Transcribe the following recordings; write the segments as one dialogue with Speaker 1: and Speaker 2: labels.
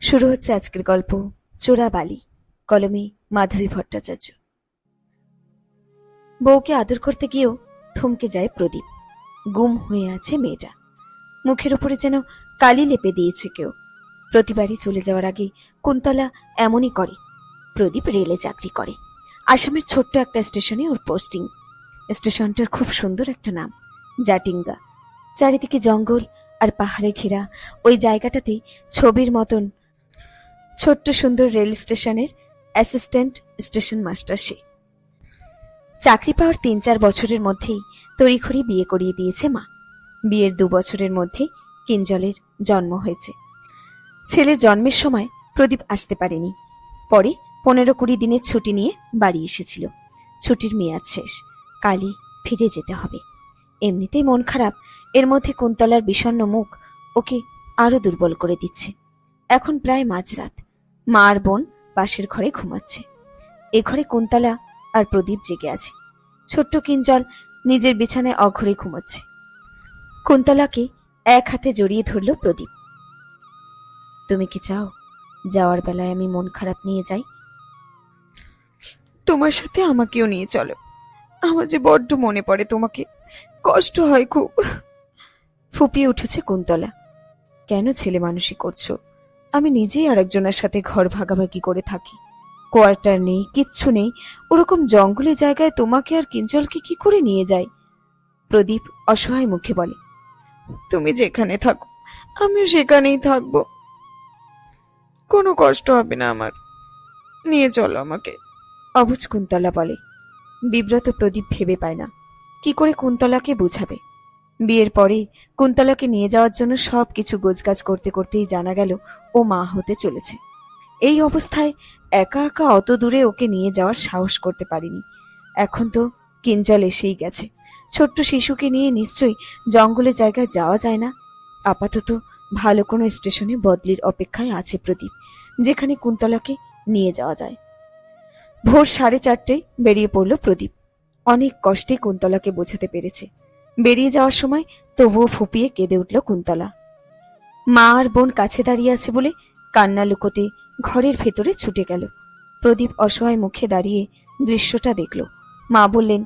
Speaker 1: শুরু হচ্ছে আজকের গল্প চোরাবালি কলমে মাধুরী ভট্টাচার্য। বউকে আদর করতে গিয়েও থমকে যায় প্রদীপ। গুম হয়ে আছে মেয়েটা। মুখের উপরে যেন কালি লেপে দিয়েছে কেউ। প্রতিবারই চলে যাওয়ার আগে কুন্তলা এমনই করে। প্রদীপ রেলে চাকরি করে। আসামের ছোট্ট একটা স্টেশনে ওর পোস্টিং। স্টেশনটার খুব সুন্দর একটা নাম, জাটিঙ্গা। চারিদিকে জঙ্গল আর পাহাড়ে ঘেরা ওই জায়গাটাতে ছবির মতন ছোট্ট সুন্দর রেল স্টেশনের অ্যাসিস্ট্যান্ট স্টেশন মাস্টার সে। চাকরি পাওয়ার তিন চার বছরের মধ্যেই তড়িঘড়ি বিয়ে করিয়ে দিয়েছে মা। বিয়ের দু বছরের মধ্যে কিঞ্জলের জন্ম হয়েছে। ছেলের জন্মের সময় প্রদীপ আসতে পারেনি। পরে পনেরো কুড়ি দিনের ছুটি নিয়ে বাড়ি এসেছিল। ছুটির মেয়াদ শেষ, কালই ফিরে যেতে হবে। এমনিতেই মন খারাপ, এর মধ্যে কুন্তলার বিষণ্ণ মুখ ওকে আরও দুর্বল করে দিচ্ছে। এখন প্রায় মাঝরাত। মা আর বোন পাশের ঘরে ঘুমাচ্ছে। এ ঘরে কুন্তলা আর প্রদীপ জেগে আছে। ছোট্ট কিঞ্জল নিজের বিছানায় অঘরে ঘুমোচ্ছে। কুন্তলাকে এক হাতে জড়িয়ে ধরল প্রদীপ। তুমি কি চাও যাওয়ার বেলায় আমি মন খারাপ নিয়ে যাই? তোমার সাথে আমাকেও নিয়ে চলো। আমার যে বড্ড মনে পড়ে তোমাকে কষ্ট হয় খুব। ফুপিয়ে উঠেছে কুন্তলা। কেন ছেলে মানুষই করছ? আমি নিজেই আরেকজনের সাথে ঘর ভাগাভাগি করে থাকি। কোয়ার্টার নেই, কিচ্ছু নেই, ওরকম জঙ্গলে জায়গায় তোমাকে আর কিঞ্চলকে কি করে নিয়ে যায়? প্রদীপ অসহায় মুখে বলে, তুমি যেখানে থাকো, আমিও সেখানেই থাকব। কোনো কষ্ট হবে না আমার। নিয়ে চলো আমাকে। অবুজ কুন্তলা বলে। বিব্রত প্রদীপ ভেবে পায় না। কি করে কুন্তলাকে বোঝাবে? বিয়ের পরে কুন্তলাকে নিয়ে যাওয়ার জন্য সব কিছু গোজগাজ করতে করতেই জানা গেল ও মা হতে চলেছে। এই অবস্থায় একা একা অত দূরে ওকে নিয়ে যাওয়ার সাহস করতে পারিনি। এখন তো কিঞ্জল এসেই গেছে। ছোট্ট শিশুকে নিয়ে নিশ্চয়ই জঙ্গলে জায়গায় যাওয়া যায় না। আপাতত ভালো কোনো স্টেশনে বদলির অপেক্ষায় আছে প্রদীপ, যেখানে কুন্তলাকে নিয়ে যাওয়া যায়। ভোর সাড়ে চারটেয় বেরিয়ে পড়ল প্রদীপ। অনেক কষ্টে কুন্তলাকে বোঝাতে পেরেছে। বেরিয়ে যাওয়ার সময় তবুও ফুপিয়ে কেঁদে উঠল কুন্তলা। মা আর বোন কাছে দাঁড়িয়ে আছে বলে কান্না লুকোতে ঘরের ভেতরে ছুটে গেল। প্রদীপ অসহায় মুখে দাঁড়িয়ে দৃশ্যটা দেখল। মা বললেন,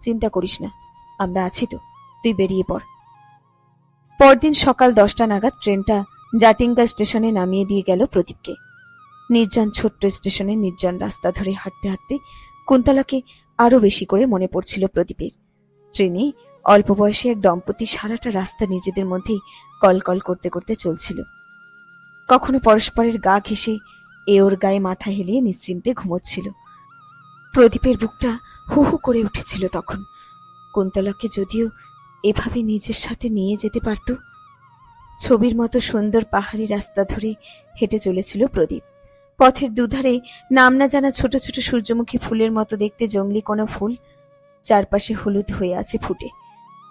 Speaker 1: চিন্তা করিস না, আমরা আছি তো, তুই বেরিয়ে পড়। পরদিন সকাল দশটা নাগাদ ট্রেনটা জাটিঙ্গা স্টেশনে নামিয়ে দিয়ে গেল প্রদীপকে। নির্জন ছোট্ট স্টেশনে নির্জন রাস্তা ধরে হাঁটতে হাঁটতে কুন্তলাকে আরও বেশি করে মনে পড়ছিল প্রদীপের। ট্রেনে অল্প বয়সে এক দম্পতি সারাটা রাস্তা নিজেদের মধ্যেই কলকল করতে করতে চলছিল। কখনো পরস্পরের গা ঘেঁষে এ ওর গায়ে মাথা হেলিয়ে নিশ্চিন্তে ঘুমোচ্ছিল। প্রদীপের বুকটা হু হু করে উঠেছিল তখন। কুন্তলাকে যদিও এভাবে নিজের সাথে নিয়ে যেতে পারত, ছবির মতো সুন্দর পাহাড়ি রাস্তা ধরে হেঁটে চলেছিল প্রদীপ। পথের দুধারে নাম না জানা ছোট ছোট সূর্যমুখী ফুলের মতো দেখতে জঙ্গলি কোনো ফুল, চারপাশে হলুদ হয়ে আছে ফুটে।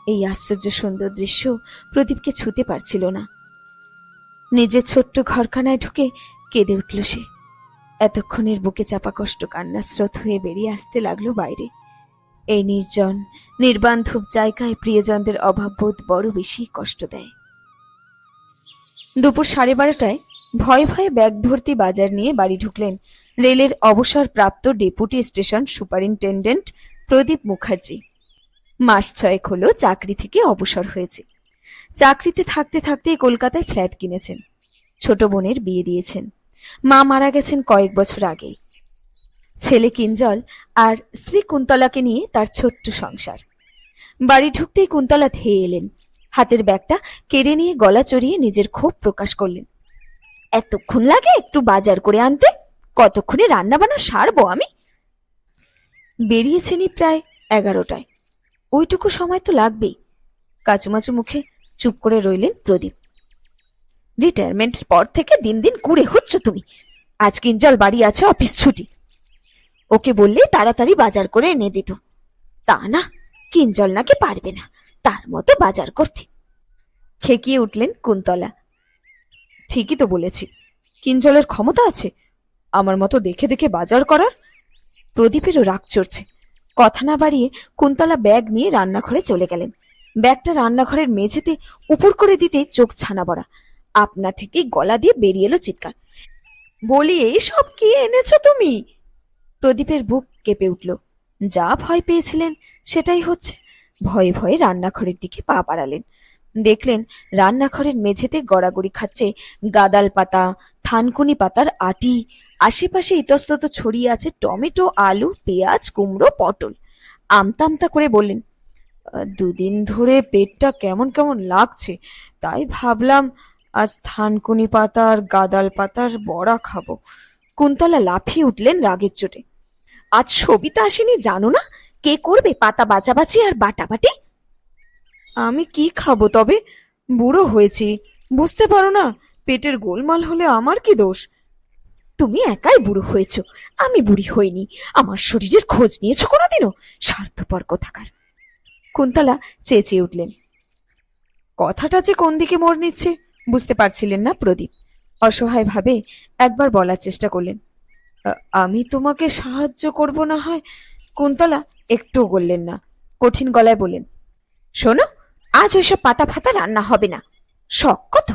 Speaker 1: এই আশ্চর্য সুন্দর দৃশ্য প্রদীপকে ছুতে পারছিল না। নিজের ছোট্ট ঘরখানায় ঢুকে কেঁদে উঠল সে। এতক্ষণের বুকে চাপা কষ্ট কান্নার স্রোত হয়ে বেরিয়ে আসতে লাগল বাইরে। এই নির্জন নির্বান্ধব জায়গায় প্রিয়জনদের অভাববোধ বড় বেশি কষ্ট দেয়। দুপুর সাড়ে বারোটায় ভয়ে ভয়ে ব্যাগ ভর্তি বাজার নিয়ে বাড়ি ঢুকলেন রেলের অবসরপ্রাপ্ত deputy station superintendent Pradeep Mukherjee. মাস ছয়েক হলো চাকরি থেকে অবসর হয়েছে। চাকরিতে থাকতে থাকতে কলকাতায় ফ্ল্যাট কিনেছেন। ছোট বোনের বিয়ে দিয়েছেন। মা মারা গেছেন কয়েক বছর আগেই ছেলে কিঞ্জল আর স্ত্রী কুন্তলাকে নিয়ে তার ছোট্ট সংসার। বাড়ি ঢুকতেই কুন্তলা ধেয়ে এলেন। হাতের ব্যাগটা কেড়ে নিয়ে গলা চড়িয়ে নিজের ক্ষোভ প্রকাশ করলেন। এতক্ষণ লাগে একটু বাজার করে আনতে? কতক্ষণে রান্নাবান্না সারবো আমি? বেরিয়েছেনই প্রায় এগারোটায়। ওইটুকু সময় তো লাগবেই। কাচুমাচু মুখে চুপ করে রইলেন প্রদীপ। রিটায়ারমেন্টের পর থেকে দিন দিন কুড়ে হচ্ছ তুমি। আজ কিঞ্জল বাড়ি আছে, অফিস ছুটি। ওকে বললে তাড়াতাড়ি বাজার করে এনে দিত। তা না, কিঞ্জল নাকি পারবে না, তার মতো বাজার করতে। খেকিয়ে উঠলেন কুন্তলা। ঠিকই তো বলেছি, কিঞ্জলের ক্ষমতা আছে, আমার মতো দেখে দেখে বাজার করার। প্রদীপেরও রাগ চড়ছে। কথা না বাড়িয়ে কুন্তলা ব্যাগ নিয়ে রান্নাঘরে চলে গেলেন। ব্যাগটা রান্নাঘরের মেঝেতে উপর করে দিতে চোখ ছানা বড়া আপনা থেকে গলা দিয়ে বেরিয়ে এলো চিৎকার। বলি এইসব কি এনেছো তুমি? প্রদীপের বুক কেঁপে উঠল। যা ভয় পেয়েছিলেন, সেটাই হচ্ছে। ভয়ে ভয়ে রান্নাঘরের দিকে পা বাড়ালেন। দেখলেন রান্নাঘরের মেঝেতে গড়াগড়ি খাচ্ছে গাদাল পাতা, থানকুনি পাতার আটি আশেপাশে ইতস্তত ছড়িয়ে আছে টমেটো, আলু, পেঁয়াজ, কুমড়ো, পটল। আমতা আমতা করে বললেন দুদিন ধরে পেটটা কেমন কেমন লাগছে, তাই ভাবলাম আজ থানকুনি পাতার গাদাল পাতার বড়া খাব। কুন্তলা লাফিয়ে উঠলেন রাগের চোটে। আজ সবিতা আসেনি, জানো না? কে করবে পাতা বাঁচাবাচি আর বাটাবাটি? আমি কি খাব তবে? বুড়ো হয়েছি। বুঝতে পারো না, পেটের গোলমাল হলে আমার কি দোষ? তুমি একাই বুড়ো হয়েছ। আমি বুড়ি হইনি। আমার শরীরের খোঁজ নিয়েছো কোনোদিনও? স্বার্থপর কোথাকার। কুন্তলা চেঁচিয়ে উঠলেন। কথাটা যে কোন দিকে মোড় নিচ্ছে, বুঝতে পারছিলেন না প্রদীপ। অসহায় ভাবে একবার বলার চেষ্টা করলেন। আমি তোমাকে সাহায্য করব না হয়? কুন্তলা একটুও বললেন না। কঠিন গলায় বললেন, শোনো, আজ ওইসব পাতা ফাতা রান্না হবে না। শখ কত?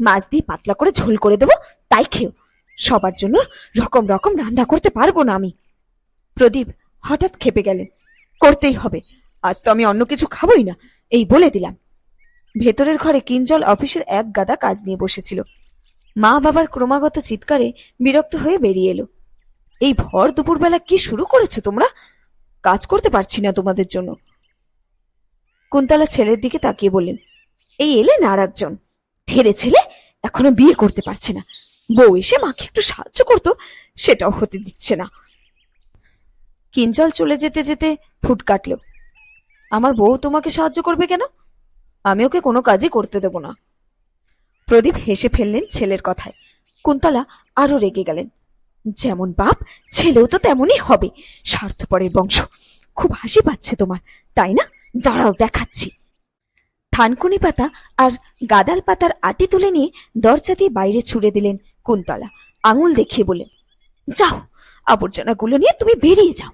Speaker 1: মাছ দিয়ে পাতলা করে ঝোল করে দেবো, তাই খেও। সবার জন্য রকম রকম রান্না করতে পারব না আমি। প্রদীপ হঠাৎ খেপে গেলেন। করতেই হবে, আজ তো আমি অন্য কিছু খাবোই না, এই বলে দিলাম। ভেতরের ঘরে কিঞ্জল অফিসের এক গাদা কাজ নিয়ে বসেছিল। মা বাবার ক্রমাগত চিৎকারে বিরক্ত হয়ে বেরিয়ে এলো। এই ভর দুপুরবেলা কি শুরু করেছ তোমরা? কাজ করতে পারছি না তোমাদের জন্য। কুন্তলা ছেলের দিকে তাকিয়ে বললেন, এই এলেন আর একজন ছেলে এখনও বিয়ে করতে পারছে না। বউ এসে মাকে একটু সাহায্য করতো, সেটাও হতে দিচ্ছে না। কিঞ্জল চলে যেতে যেতে ফুট কাটল। আমার বউ তোমাকে সাহায্য করবে কেন? আমি ওকে কোনো কাজই করতে দেব না। প্রদীপ হেসে ফেললেন ছেলের কথায়। কুন্তলা আরও রেগে গেলেন। যেমন বাপ, ছেলেও তো তেমনই হবে, স্বার্থপরের বংশ। খুব হাসি পাচ্ছে তোমার, তাই না? দাঁড়াও, দেখাচ্ছি। থানকুনি পাতা আর গাদাল পাতার আটি তুলে নিয়ে দরজা দিয়ে বাইরে ছুড়ে দিলেন কুন্তলা, আঙুল দেখিয়ে বলেন যাও আবর্জনাগুলো নিয়ে তুমি বেরিয়ে যাও।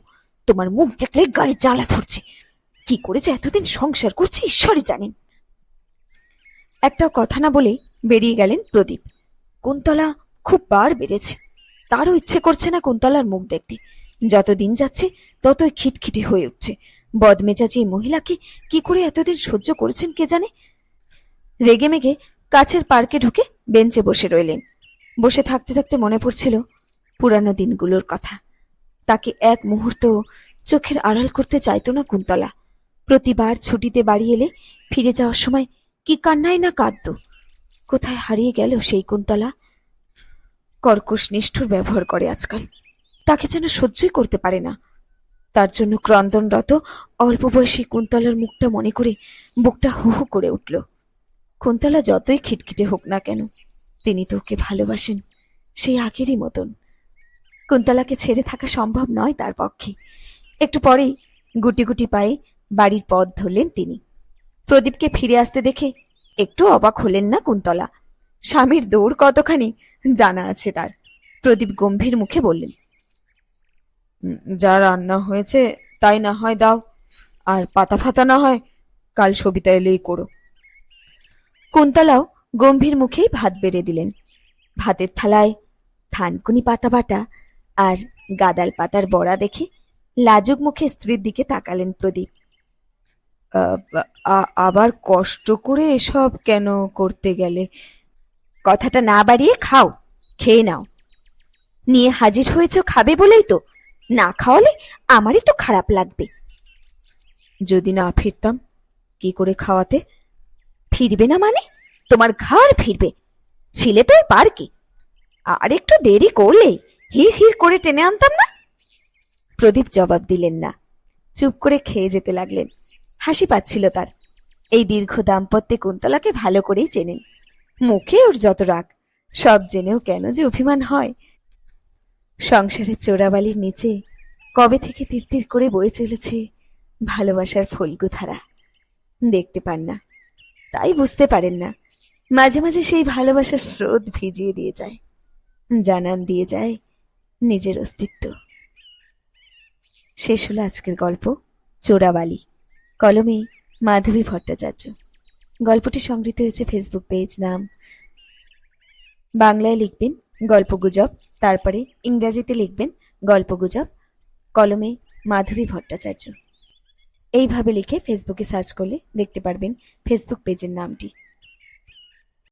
Speaker 1: তোমার মুখ দেখলে গায়ে জ্বালা ধরছে। কি করে যে এতদিন সংসার করছে ঈশ্বরই জানেন। একটা কথা না বলে বেরিয়ে গেলেন প্রদীপ। কুন্তলা খুব বার বেড়েছে। তারও ইচ্ছে করছে না কুন্তলার মুখ দেখতে। যত দিন যাচ্ছে, ততই খিটখিটে হয়ে উঠছে। বদমেজাজি এই মহিলাকে কি করে এতদিন সহ্য করেছেন কে জানে? রেগে মেগে কাছের পার্কে ঢুকে বেঞ্চে বসে রইলেন। বসে থাকতে থাকতে মনে পড়ছিল পুরানো দিনগুলোর কথা। তাকে এক মুহূর্ত চোখের আড়াল করতে চাইতো না কুন্তলা। প্রতিবার ছুটিতে বাড়ি এলে ফিরে যাওয়ার সময় কি কান্নায় না কাঁদত। কোথায় হারিয়ে গেল সেই কুন্তলা? কর্কশ নিষ্ঠুর ব্যবহার করে আজকাল। তাকে যেন সহ্যই করতে পারে না। তার জন্য ক্রন্দনরত, অল্প বয়সী কুন্তলার মুখটা মনে করে বুকটা হু হু করে উঠল। কুন্তলা যতই খিটখিটে হোক না কেন তিনি তো ওকে ভালোবাসেন, সেই আগেরই মতন। কুন্তলাকে ছেড়ে থাকা সম্ভব নয় তার পক্ষে। একটু পরেই গুটি গুটি পায়ে বাড়ির পথ ধরলেন তিনি। প্রদীপকে ফিরে আসতে দেখে একটু অবাক হলেন না কুন্তলা। স্বামীর দৌড় কতখানি জানা আছে তার। প্রদীপ গম্ভীর মুখে বললেন যা রান্না হয়েছে তাই না হয় দাও, আর পাতা ফাতা না হয় কাল সবিতা এলেই করো। কুন্তলাও গম্ভীর মুখেই ভাত বেড়ে দিলেন। ভাতের থালায় থানকুনি পাতা বাটা আর গাদাল পাতার বড়া দেখে লাজুক মুখে স্ত্রীর দিকে তাকালেন প্রদীপ। "আ- আ- আবার কষ্ট করে এসব কেন করতে গেলে? কথাটা না বাড়িয়ে খাও, খেয়ে নাও। নিয়ে হাজির হয়েছ খাবে বলেই তো, না খাওয়ালে আমারই তো খারাপ লাগবে। যদি না ফিরতাম, কি করে খাওয়াতে? ফিরবে না মানে? তোমার ঘর ফিরবে। ছিলে তো পার কি আর একটু দেরি করলে হির হির করে টেনে আনতাম না? প্রদীপ জবাব দিলেন না। চুপ করে খেয়ে যেতে লাগলেন। হাসি পাচ্ছিল তার। এই দীর্ঘ দাম্পত্যে কুন্তলাকে ভালো করেই চেনেন। মুখে ওর যত রাগ, সব জেনেও কেন যে অভিমান হয়। সংসারের চোরাবালির নিচে কবে থেকে তীর করে বয়ে চলেছে ভালোবাসার ফলগু ধারা দেখতে পান না। তাই বুঝতে পারেন না। মাঝে মাঝে সেই ভালোবাসার স্রোত ভিজিয়ে দিয়ে যায়, জানান দিয়ে যায় নিজের অস্তিত্ব। শেষ হলো আজকের গল্প, চোরাবালি। কলমে মাধবী ভট্টাচার্য। গল্পটি সংগৃহীত হয়েছে ফেসবুক পেজ, নাম বাংলায় লিখবেন গল্পগুজব তারপরে ইংরাজিতে লিখবেন গল্পগুজব কলমে মাধবী ভট্টাচার্য। এইভাবে লিখে ফেসবুকে সার্চ করলে দেখতে পারবেন ফেসবুক পেজের নামটি।